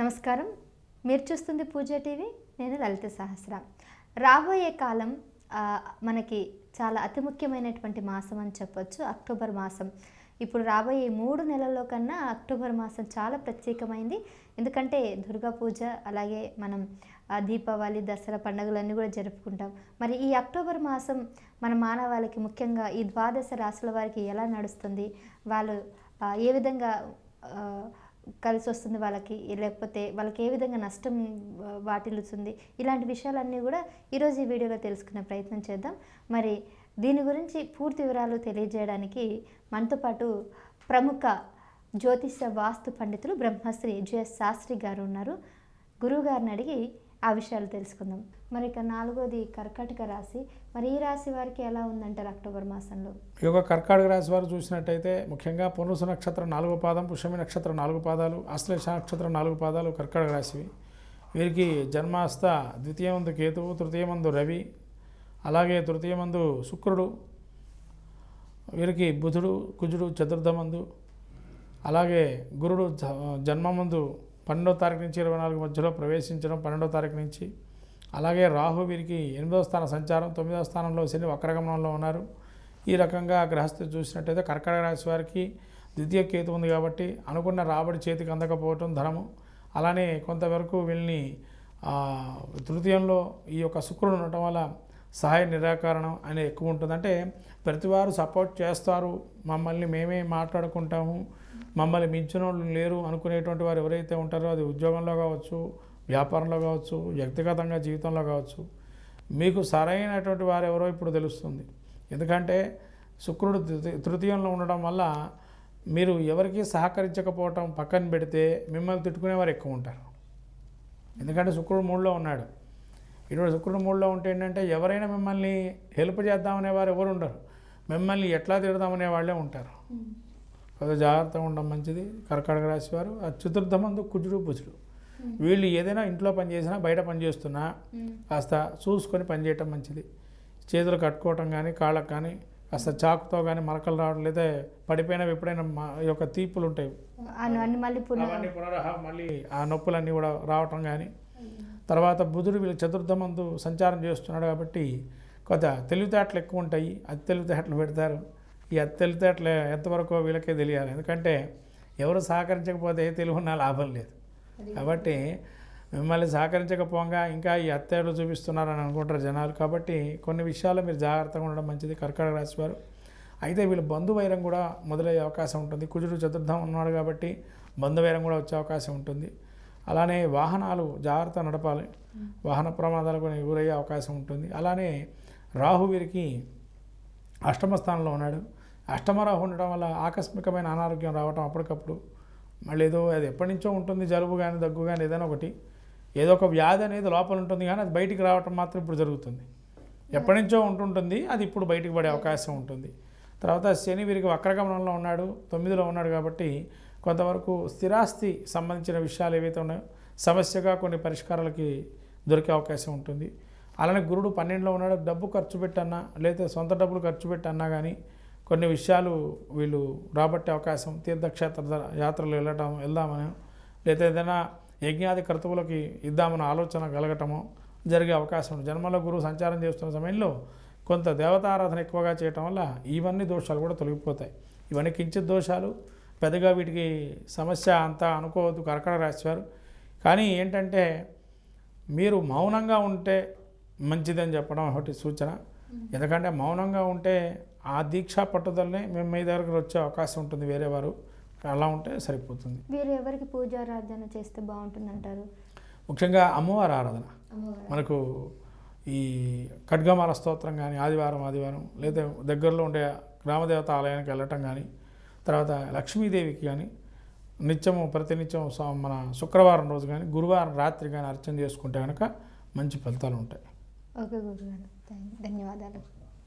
నమస్కారం. మీరు చూస్తుంది పూజ టీవీ నేను లలిత సహస్ర. రాబోయే కాలం మనకి చాలా అతి ముఖ్యమైనటువంటి మాసం అని చెప్పొచ్చు అక్టోబర్ మాసం. ఇప్పుడు రాబోయే మూడు నెలల్లో కన్నా అక్టోబర్ మాసం చాలా ప్రత్యేకమైంది. ఎందుకంటే దుర్గా పూజ అలాగే మనం దీపావళి దసరా పండుగలన్నీ కూడా జరుపుకుంటాం. మరి ఈ అక్టోబర్ మాసం మన మానవాళికి ముఖ్యంగా ఈ ద్వాదశ రాశుల వారికి ఎలా నడుస్తుంది? వాళ్ళు ఏ విధంగా కలిసి వస్తుంది వాళ్ళకి లేకపోతే వాళ్ళకి ఏ విధంగా నష్టం వాటిల్లుతుంది. ఇలాంటి విషయాలన్నీ కూడా ఈరోజు ఈ వీడియోలో తెలుసుకునే ప్రయత్నం చేద్దాం. మరి దీని గురించి పూర్తి వివరాలు తెలియజేయడానికి మనతో పాటు ప్రముఖ జ్యోతిష వాస్తు పండితులు బ్రహ్మశ్రీ జెఎస్ శాస్త్రి గారు ఉన్నారు. గురువు గారిని అడిగి ఆ విషయాలు తెలుసుకుందాం. మరి ఇక నాలుగోది కర్కాటక రాశి. మరి ఈ రాశి వారికి ఎలా ఉందంటారు అక్టోబర్ మాసంలో? ఈ యొక్క కర్కాటక రాశి వారు చూసినట్టయితే ముఖ్యంగా పునరుసు నక్షత్రం నాలుగు పాదం పుష్యమి నక్షత్రం నాలుగు పాదాలు అశ్లేష నక్షత్రం నాలుగు పాదాలు కర్కాటక రాశివి. వీరికి జన్మాస్త ద్వితీయమందు కేతువు తృతీయమందు రవి అలాగే తృతీయమందు శుక్రుడు వీరికి బుధుడు కుజుడు చతుర్థమందు అలాగే గురుడు జ- జన్మమందు పన్నెండో తారీఖు నుంచి ఇరవై నాలుగు మధ్యలో ప్రవేశించడం పన్నెండో తారీఖు నుంచి. అలాగే రాహు వీరికి ఎనిమిదవ స్థాన సంచారం తొమ్మిదవ స్థానంలో శని వక్రగమనంలో ఉన్నారు. ఈ రకంగా గ్రహస్థితి చూసినట్టయితే కర్కటక రాశి వారికి ద్వితీయ కేతు ఉంది కాబట్టి అనుకున్న రాబడి చేతికి అందకపోవటం ధనము అలానే కొంతవరకు వీళ్ళని తృతీయంలో ఈ యొక్క శుక్రుడు ఉండటం వల్ల సహాయ నిరాకరణం అనేది ఎక్కువ ఉంటుంది. అంటే ప్రతివారు సపోర్ట్ చేస్తారు. మమ్మల్ని మేమే మాట్లాడుకుంటాము. మమ్మల్ని మించిన వాళ్ళు లేరు అనుకునేటువంటి వారు ఎవరైతే ఉంటారో అది ఉద్యోగంలో కావచ్చు వ్యాపారంలో కావచ్చు వ్యక్తిగతంగా జీవితంలో కావచ్చు. మీకు సరైనటువంటి వారు ఎవరో ఇప్పుడు తెలుస్తుంది. ఎందుకంటే శుక్రుడు తృతీయంలో ఉండడం వల్ల మీరు ఎవరికి సహకరించకపోవటం పక్కన పెడితే మిమ్మల్ని తిట్టుకునేవారు ఎక్కువ ఉంటారు. ఎందుకంటే శుక్రుడు మూడులో ఉన్నాడు. ఇటువంటి శుక్రుడు మూడులో ఉంటే ఏంటంటే ఎవరైనా మిమ్మల్ని హెల్ప్ చేద్దామనే వారు ఎవరు ఉండరు. మిమ్మల్ని ఎట్లా తిడదామనే వాళ్ళే ఉంటారు. కొద్దిగా జాగ్రత్తగా ఉండడం మంచిది. కర్కాటక రాశి వారు ఆ చతుర్థమందు కుజుడు పుజుడు వీళ్ళు ఏదైనా ఇంట్లో పని చేసినా బయట పని చేస్తున్నా కాస్త చూసుకొని పని చేయటం మంచిది. చేతులు కట్టుకోవటం కానీ కాళ్ళకు కానీ కాస్త చాకుతో కానీ మరకలు రావడం లేదా పడిపోయినవి ఎప్పుడైనా మా- యొక్క తీపులు ఉంటాయి. మళ్ళీ మళ్ళీ ఆ నొప్పులన్నీ కూడా రావటం కానీ తర్వాత బుధుడు వీళ్ళు చతుర్థమందు సంచారం చేస్తున్నాడు కాబట్టి కొంత తెలివితేటలు ఎక్కువ ఉంటాయి అతి తెలివితేటలు పెడతారు. ఈ అతి తెలివితేటలు ఎంతవరకు వీళ్ళకే తెలియాలి? ఎందుకంటే ఎవరు సహకరించకపోతే తెలుగున్న లాభం లేదు. కాబట్టి మిమ్మల్ని సహకరించకపోగా ఇంకా ఈ అత్తేడు చూపిస్తున్నారని అనుకుంటారు జనాలు. కాబట్టి కొన్ని విషయాల్లో మీరు జాగ్రత్తగా ఉండడం మంచిది. కర్కాటక రాశి వారు. అయితే వీళ్ళు బంధువైరం కూడా మొదలయ్యే అవకాశం ఉంటుంది. కుజుడు చతుర్థం ఉన్నాడు కాబట్టి బంధువైరం కూడా వచ్చే అవకాశం ఉంటుంది. అలానే వాహనాలు జాగ్రత్త నడపాలి. వాహన ప్రమాదాలకు గురయ్యే అవకాశం ఉంటుంది. అలానే రాహు వీరికి అష్టమ స్థానంలో ఉన్నాడు. అష్టమ రాహు ఉండడం వల్ల ఆకస్మికమైన అనారోగ్యం రావటం అప్పటికప్పుడు. మళ్ళీ ఏదో అది ఎప్పటి నుంచో ఉంటుంది. జలుబు కానీ దగ్గు కానీ ఏదైనా ఒకటి. ఏదో ఒక వ్యాధి అనేది లోపల ఉంటుంది కానీ అది బయటికి రావటం మాత్రం ఇప్పుడు జరుగుతుంది. ఎప్పటి నుంచో ఉంటుంటుంది. అది ఇప్పుడు బయటికి పడే అవకాశం ఉంటుంది. తర్వాత శని వీరికి వక్రగమనంలో ఉన్నాడు. తొమ్మిదిలో ఉన్నాడు కాబట్టి కొంతవరకు స్థిరాస్తి సంబంధించిన విషయాలు ఏవైతే ఉన్నాయో సమస్యగా కొన్ని పరిష్కారాలకి దొరికే అవకాశం ఉంటుంది. అలానే గురుడు పన్నెండులో ఉన్నాడు డబ్బు ఖర్చు పెట్టన్నా లేదా సొంత డబ్బులు ఖర్చు పెట్టన్నా కానీ కొన్ని విషయాలు వీళ్ళు రాబట్టే అవకాశం తీర్థక్షేత్ర యాత్రలు వెళ్ళటం వెళ్దామని లేదా ఏదైనా యజ్ఞాది కర్తవులకి ఇద్దామన్న ఆలోచన కలగటము జరిగే అవకాశం ఉంది. జన్మలో గురువు సంచారం చేస్తున్న సమయంలో కొంత దేవతారాధన ఎక్కువగా చేయటం వల్ల ఇవన్నీ దోషాలు కూడా తొలగిపోతాయి. ఇవన్నీ కించిత్ దోషాలు పెద్దగా వీటికి సమస్య అంతా అనుకోవద్దు కర్కట రాశివారు కానీ ఏంటంటే మీరు మౌనంగా ఉంటే మంచిదని చెప్పడం ఒకటి సూచన. ఎందుకంటే మౌనంగా ఉంటే ఆ దీక్షా పట్టుదలనే మేము మీ దగ్గరకు వచ్చే అవకాశం ఉంటుంది వేరే వారు. అలా ఉంటే సరిపోతుంది. వీరు ఎవరికి పూజారాధన చేస్తే బాగుంటుందంటారు? ముఖ్యంగా అమ్మవారి ఆరాధన. మనకు ఈ ఖడ్గమాల స్తోత్రం కానీ ఆదివారం ఆదివారం లేదా దగ్గరలో ఉండే గ్రామదేవత ఆలయానికి వెళ్ళటం కానీ తర్వాత లక్ష్మీదేవికి కానీ నిత్యము ప్రతినిత్యం మన శుక్రవారం రోజు కానీ గురువారం రాత్రి కానీ అర్చన చేసుకుంటే కనుక మంచి ఫలితాలు ఉంటాయి. ఓకే గురుగారు. ధన్యవాదాలు.